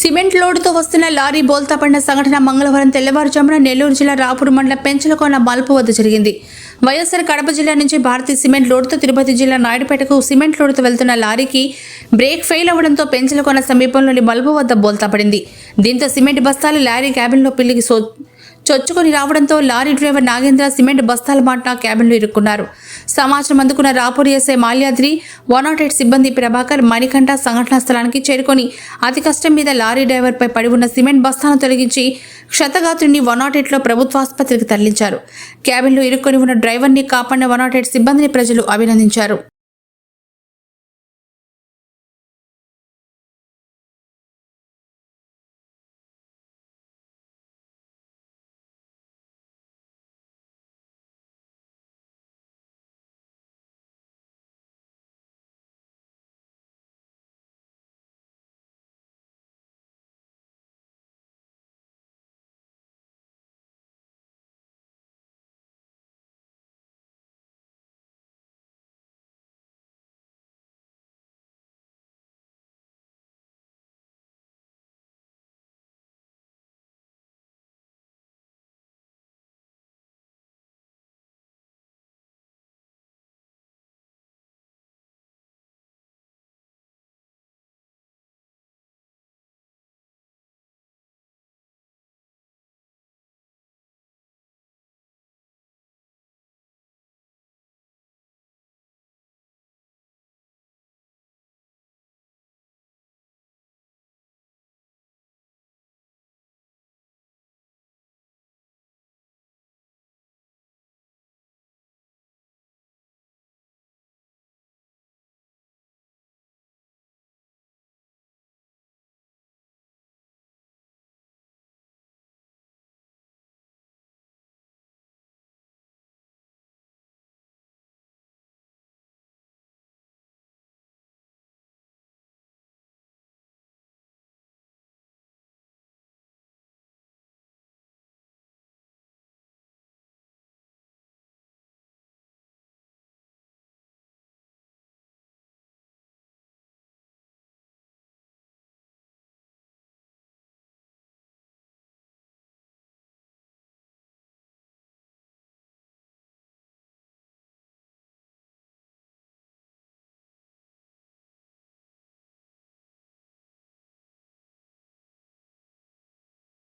Cement లోడుతో వస్తున్న lorry బోల్తా పడిన సంఘటన మంగళవారం తెల్లవారుజామున నెల్లూరు జిల్లా రాపూర్ మండలం పెంచలకోన మలుపు వద్ద జరిగింది. వైఎస్ఆర్ కడప జిల్లా నుంచి భారతీయ సిమెంట్ లోడుతో తిరుపతి జిల్లా నాయుడుపేటకు సిమెంట్ లోడుతో వెళ్తున్న లారీకి బ్రేక్ ఫెయిల్ అవ్వడంతో పెంచలకోన సమీపంలోని మలుపు వద్ద బోల్తా పడింది. దీంతో సిమెంట్ బస్తాలు లారీ క్యాబిన్లో పిల్లికి సో చొచ్చుకొని రావడంతో లారీ డ్రైవర్ నాగేంద్ర సిమెంట్ బస్తాల మాట క్యాబిన్లో ఇరుక్కున్నారు. సమాచారం అందుకున్న Rapur SI Malyadri one naught eight సిబ్బంది ప్రభాకర్ మణికంఠ సంఘటనా స్థలానికి చేరుకొని అతి కష్టం మీద లారీ డ్రైవర్పై పడి ఉన్న సిమెంట్ బస్తాను తొలగించి క్షతగాత్రుని వన్ నాట్ ఎయిట్లో ప్రభుత్వాసుపత్రికి తరలించారు. క్యాబిన్లో ఇరుక్కొని ఉన్న డ్రైవర్ని కాపాడిన వన్ నాట్ ఎయిట్ సిబ్బందిని ప్రజలు అభినందించారు.